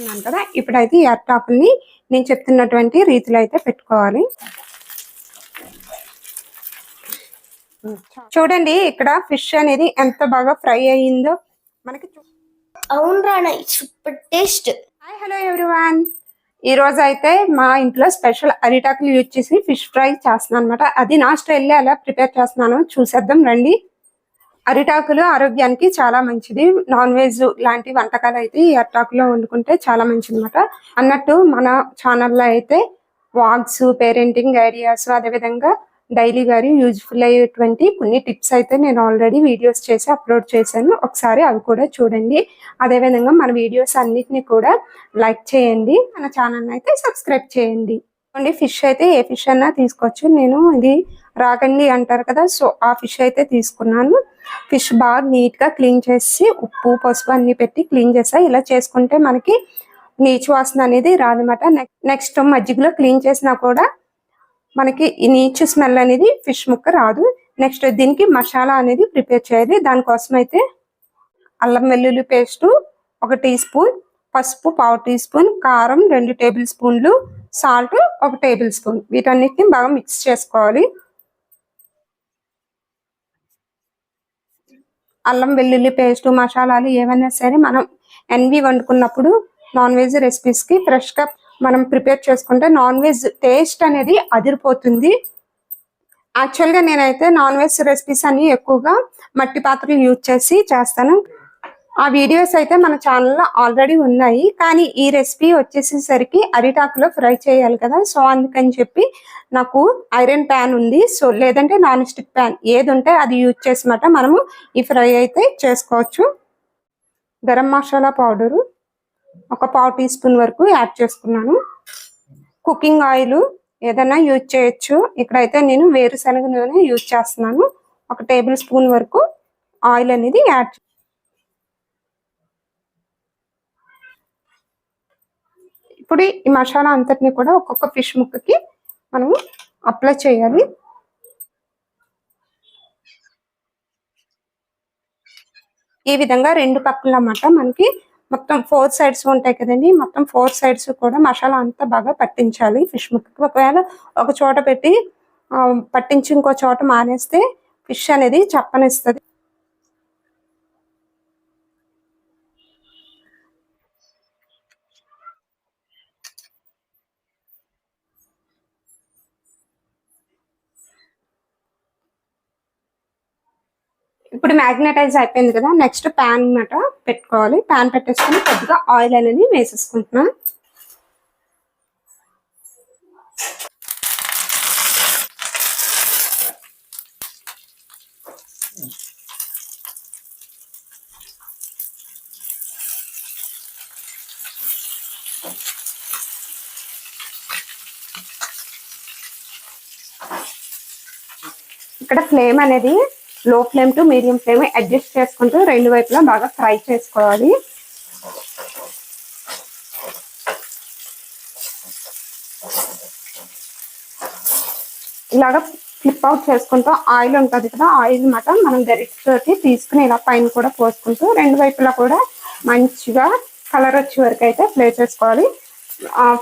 ఉన్నాను కదా ఇప్పుడైతే ఈ అరిటాకుల్ని నేను చెప్తున్నటువంటి రీతిలో అయితే పెట్టుకోవాలి. చూడండి ఇక్కడ ఫిష్ అనేది ఎంత బాగా ఫ్రై అయ్యిందో. మనకి అవును రానా super taste. Hi hello everyone ఈ రోజు అయితే మా ఇంట్లో స్పెషల్ అరిటాకులు యూజ్ చేసి ఫిష్ ఫ్రై చేస్తున్నాను అనమాట అది నా స్టైల్లో ఎలా ప్రిపేర్ చేస్తున్నానో చూసేద్దాం రండి. అరిటాకులు ఆరోగ్యానికి చాలా మంచిది. నాన్ వెజ్ లాంటి వంటకాలు అయితే ఈ అరిటాకులో వండుకుంటే చాలా మంచిది అనమాట అన్నట్టు మన ఛానల్లో అయితే వాగ్స్ పేరెంటింగ్ ఐడియాస్ అదేవిధంగా డైలీ గారి యూజ్ఫుల్ అయ్యేటువంటి కొన్ని టిప్స్ అయితే నేను ఆల్రెడీ వీడియోస్ చేసి అప్లోడ్ చేశాను. ఒకసారి అవి కూడా చూడండి. అదేవిధంగా మన వీడియోస్ అన్నిటిని కూడా లైక్ చేయండి. మన ఛానల్ అయితే సబ్స్క్రైబ్ చేయండి. అండి ఫిష్ అయితే ఏ ఫిష్ అయినా తీసుకోవచ్చు. నేను ఇది రాగండి అంటారు కదా సో ఆ ఫిష్ అయితే తీసుకున్నాను. ఫిష్ బాగా నీట్గా క్లీన్ చేసి ఉప్పు పసుపు అన్ని పెట్టి క్లీన్ చేసా. ఇలా చేసుకుంటే మనకి నీచు వాసన అనేది రాదన్నమాట. నెక్స్ట్ మజ్జిగలో క్లీన్ చేసినా కూడా మనకి ఈ నీచు స్మెల్ అనేది ఫిష్ ముక్క రాదు. నెక్స్ట్ దీనికి మసాలా అనేది ప్రిపేర్ చేయాలి. దానికోసం అయితే అల్లం వెల్లుల్లి పేస్ట్ ఒక టీ స్పూన్ పసుపు పావు టీ స్పూన్ కారం రెండు టేబుల్ స్పూన్లు సాల్ట్ ఒక టేబుల్ స్పూన్. వీటన్నిటిని బాగా మిక్స్ చేసుకోవాలి. అల్లం వెల్లుల్లి పేస్ట్ మసాలాలు ఏవైనా సరే మనం ఎన్వి వండుకున్నప్పుడు నాన్ వెజ్ రెసిపీస్కి ఫ్రెష్గా మనం ప్రిపేర్ చేసుకుంటే నాన్ వెజ్ టేస్ట్ అనేది అదిరిపోతుంది. యాక్చువల్గా నేనైతే నాన్ వెజ్ రెసిపీస్ అన్ని ఎక్కువగా మట్టి పాత్రలు యూజ్ చేసి చేస్తాను. ఆ వీడియోస్ అయితే మన ఛానల్లో ఆల్రెడీ ఉన్నాయి. కానీ ఈ రెసిపీ వచ్చేసేసరికి అరిటాకులో ఫ్రై చేయాలి కదా. సో అందుకని చెప్పి నాకు ఐరన్ ప్యాన్ ఉంది. సో లేదంటే నాన్ స్టిక్ ప్యాన్ ఏది ఉంటే అది యూజ్ చేసినమాట. మనము ఈ ఫ్రై అయితే చేసుకోవచ్చు. గరం మసాలా పౌడరు ఒక పావు టీ స్పూన్ వరకు యాడ్ చేసుకున్నాను. కుకింగ్ ఆయిల్ ఏదైనా యూజ్ చేయొచ్చు. ఇక్కడైతే నేను వేరుశనగ నూనె యూజ్ చేస్తున్నాను. ఒక టేబుల్ స్పూన్ వరకు ఆయిల్ అనేది యాడ్ ఇప్పుడు ఈ మసాలా అంతటిని కూడా ఒక్కొక్క ఫిష్ ముక్కకి మనము అప్లై చేయాలి. ఈ విధంగా రెండు పక్కల అన్నమాట మనకి మొత్తం ఫోర్ సైడ్స్ ఉంటాయి కదండి. మొత్తం ఫోర్ సైడ్స్ కూడా మసాలా అంతా బాగా పట్టించాలి ఫిష్ ముక్కకి. ఒకవేళ ఒక చోట పెట్టి పట్టించి ఇంకో చోట మానేస్తే ఫిష్ అనేది చప్పనిస్తుంది. ఇప్పుడు మ్యాగ్నటైజ్ అయిపోయింది కదా నెక్స్ట్ ప్యాన్ అన్నమాట పెట్టుకోవాలి. ప్యాన్ పెట్టేసుకొని కొద్దిగా ఆయిల్ అనేది వేసేసుకుంటున్నా. ఇక్కడ ఫ్లేమ్ అనేది low flame to medium flame adjust చేసుకుంటూ రెండు వైపులా బాగా ఫ్రై చేసుకోవాలి. ఇలాగ ఫ్లిప్ అవుట్ చేసుకుంటూ ఆయిల్ ఉంటుంది కదా ఆయిల్ మాట మనం గరిటతోటి తీసుకుని ఇలా పైన కూడా పోసుకుంటూ రెండు వైపులా కూడా మంచిగా కలర్ వచ్చే వరకు అయితే ప్లే చేసుకోవాలి.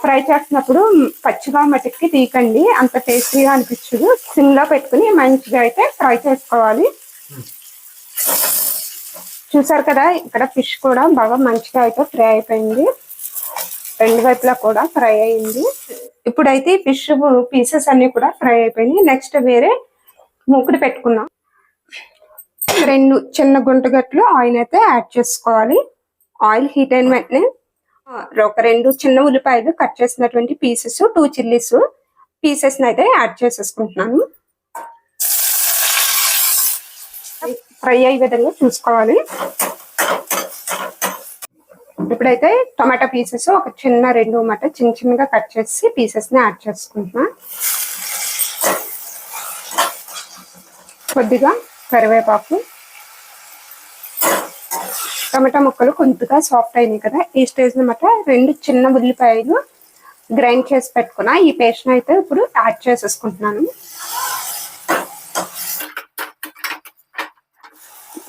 ఫ్రై చేస్తున్నప్పుడు పచ్చిగా మటుకి తీకండి అంత టేస్టీగా అనిపించదు. సిమ్లో పెట్టుకుని మంచిగా అయితే ఫ్రై చేసుకోవాలి. చూసారు కదా ఇక్కడ ఫిష్ కూడా బాగా మంచిగా అయితే ఫ్రై అయిపోయింది. రెండు వైపులా కూడా ఫ్రై అయింది. ఇప్పుడైతే ఫిష్ పీసెస్ అన్ని కూడా ఫ్రై అయిపోయినాయి. నెక్స్ట్ వేరే మూకుడు పెట్టుకున్నాం రెండు చిన్న గుంటగట్లు ఆయిల్ అయితే యాడ్ చేసుకోవాలి. ఆయిల్ హీట్ అయిన వెంటనే ఒక రెండు చిన్న ఉల్లిపాయలు కట్ చేసినటువంటి పీసెస్ టూ చిల్లీస్ పీసెస్ అయితే యాడ్ చేసేసుకుంటున్నాను. ఫ్రై అయ్యే విధంగా చూసుకోవాలి. ఇప్పుడైతే టొమాటో పీసెస్ ఒక చిన్న రెండు మాట చిన్న చిన్నగా కట్ చేసి పీసెస్ని యాడ్ చేసుకుంటున్నా. కొద్దిగా కరివేపాకు టమాటా ముక్కలు కొద్దిగా సాఫ్ట్ అయినాయి కదా ఈ స్టేజ్ అనమాట రెండు చిన్న ఉల్లిపాయలు గ్రైండ్ చేసి పెట్టుకున్నా. ఈ పేస్ట్ అయితే ఇప్పుడు యాడ్ చేసేసుకుంటున్నాను.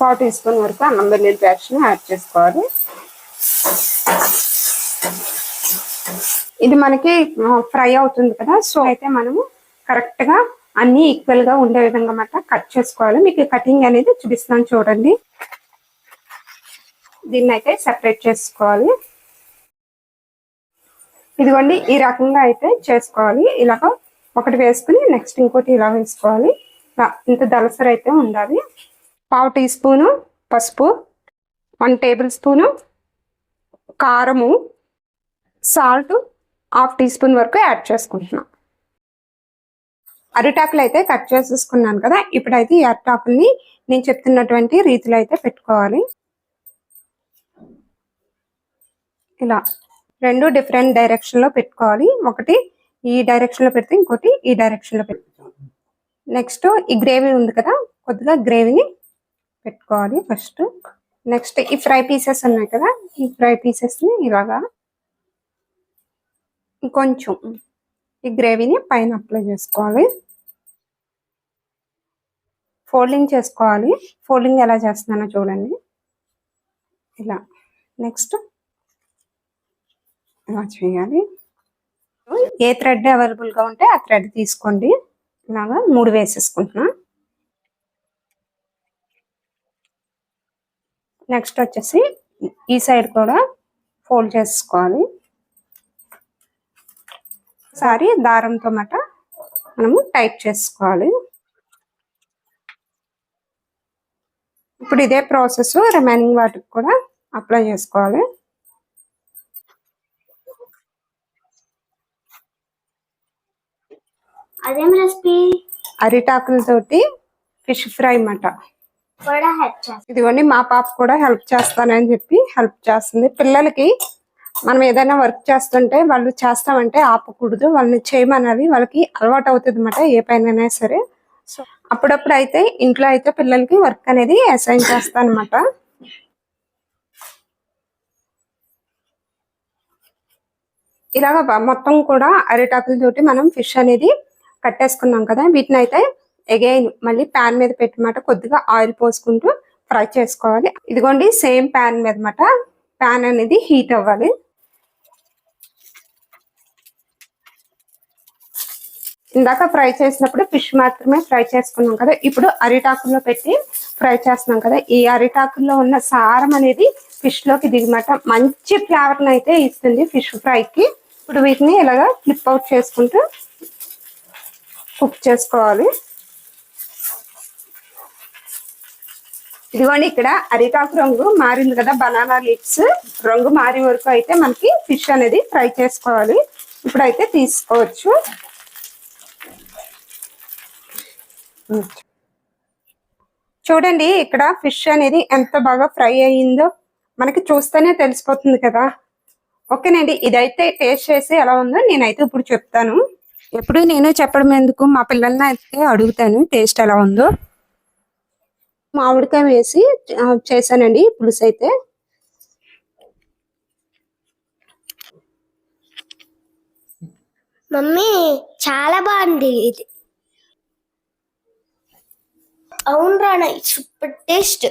పావు టీ స్పూన్ వరకు అన్నం వెల్లుల్లి పేస్ట్ని యాడ్ చేసుకోవాలి. ఇది మనకి ఫ్రై అవుతుంది కదా సో అయితే మనము కరెక్ట్గా అన్ని ఈక్వల్గా ఉండే విధంగా మాట కట్ చేసుకోవాలి. మీకు కటింగ్ అనేది చూపిస్తాను చూడండి. దీన్ని అయితే సెపరేట్ చేసుకోవాలి. ఇదిగోండి ఈ రకంగా అయితే చేసుకోవాలి. ఇలాగ ఒకటి వేసుకుని నెక్స్ట్ ఇంకోటి ఇలా వేసుకోవాలి. ఇంత దలసరి అయితే ఉండాలి. పావు టీ స్పూను పసుపు వన్ టేబుల్ స్పూను కారము సాల్ట్ హాఫ్ టీ స్పూన్ వరకు యాడ్ చేసుకుంటున్నాం. అరిటాకులు అయితే కట్ చేసేసుకున్నాను కదా ఇప్పుడైతే ఈ అరిటాకుల్ని నేను చెప్తున్నటువంటి రీతిలో అయితే పెట్టుకోవాలి. ఇలా రెండు డిఫరెంట్ డైరెక్షన్లో పెట్టుకోవాలి. ఒకటి ఈ డైరెక్షన్లో పెడితే ఇంకోటి ఈ డైరెక్షన్లో పెట్టుకోవాలి నెక్స్ట్ ఈ గ్రేవీ ఉంది కదా కొద్దిగా గ్రేవీని పెట్టుకోవాలి ఫస్ట్ నెక్స్ట్ ఈ ఫ్రై పీసెస్ ఉన్నాయి కదా ఈ ఫ్రై పీసెస్ని ఇలాగా ఇంకొంచెం ఈ గ్రేవీని పైన అప్లై చేసుకోవాలి. ఫోల్డింగ్ చేసుకోవాలి. ఫోల్డింగ్ ఎలా చేస్తున్నానో చూడండి. ఇలా. నెక్స్ట్ ఇలా చేయాలి. ఏ థ్రెడ్ అవైలబుల్గా ఉంటే ఆ థ్రెడ్ తీసుకోండి. ఇలాగా మూడు వేసేసుకుంటున్నా. నెక్స్ట్ వచ్చేసి ఈ సైడ్ కూడా ఫోల్డ్ చేసుకోవాలి. ఒకసారి దారంతో మాట మనము టైట్ చేసుకోవాలి. ఇప్పుడు ఇదే ప్రాసెస్ రిమైనింగ్ వాటికి కూడా అప్లై చేసుకోవాలి. అదేం రెసిపీ? అరిటాకులతోటి ఫిష్ ఫ్రై అన్నమాట. కూడా హెల్ప్ చేస్తాను ఇదిగోండి మా పాప కూడా హెల్ప్ చేస్తానని చెప్పి హెల్ప్ చేస్తుంది. పిల్లలకి మనం ఏదైనా వర్క్ చేస్తుంటే వాళ్ళు చేస్తామంటే ఆపకూడదు. వాళ్ళని చేయమనాలి వాళ్ళకి అలవాటు అవుతుంది అనమాట ఏ పైన సరే. సో అప్పుడప్పుడు అయితే ఇంట్లో అయితే పిల్లలకి వర్క్ అనేది అసైన్ చేస్తాను అనమాట ఇలాగ మొత్తం కూడా అరిటాకులతోటి మనం ఫిష్ అనేది కట్టేసుకున్నాం కదా వీటిని అయితే అగైన్ మళ్ళీ ప్యాన్ మీద పెట్టమాట కొద్దిగా ఆయిల్ పోసుకుంటూ ఫ్రై చేసుకోవాలి. ఇదిగోండి సేమ్ ప్యాన్ మీద మాట ప్యాన్ అనేది హీట్ అవ్వాలి. ఇందాక ఫ్రై చేసినప్పుడు ఫిష్ మాత్రమే ఫ్రై చేసుకున్నాం కదా ఇప్పుడు అరిటాకుల్లో పెట్టి ఫ్రై చేస్తున్నాం కదా ఈ అరిటాకుల్లో ఉన్న సారం అనేది ఫిష్లోకి దిగమాట మంచి ఫ్లేవర్ అయితే ఇస్తుంది ఫిష్ ఫ్రైకి ఇప్పుడు వీటిని ఇలాగా ఫ్లిప్ అవుట్ చేసుకుంటూ కుక్ చేసుకోవాలి. ఇదిగోండి ఇక్కడ అరికాకు రంగు మారింది కదా బనానా లీవ్స్. రంగు మారే వరకు అయితే మనకి ఫిష్ అనేది ఫ్రై చేసుకోవాలి. ఇప్పుడైతే తీసుకోవచ్చు. చూడండి ఇక్కడ ఫిష్ అనేది ఎంత బాగా ఫ్రై అయ్యిందో మనకి చూస్తేనే తెలిసిపోతుంది కదా. ఓకేనండి ఇదైతే టేస్ట్ చేసి ఎలా ఉందో నేనైతే ఇప్పుడు చెప్తాను. ఎప్పుడు నేను చెప్పడం ఎందుకు? మా పిల్లల్ని అయితే అడుగుతాను టేస్ట్ ఎలా ఉందో. మామిడికాయ వేసి చేశానండి పులుసు అయితే. మమ్మీ చాలా బాగుంది ఇది. అవును రాణ సూపర్ టేస్ట్.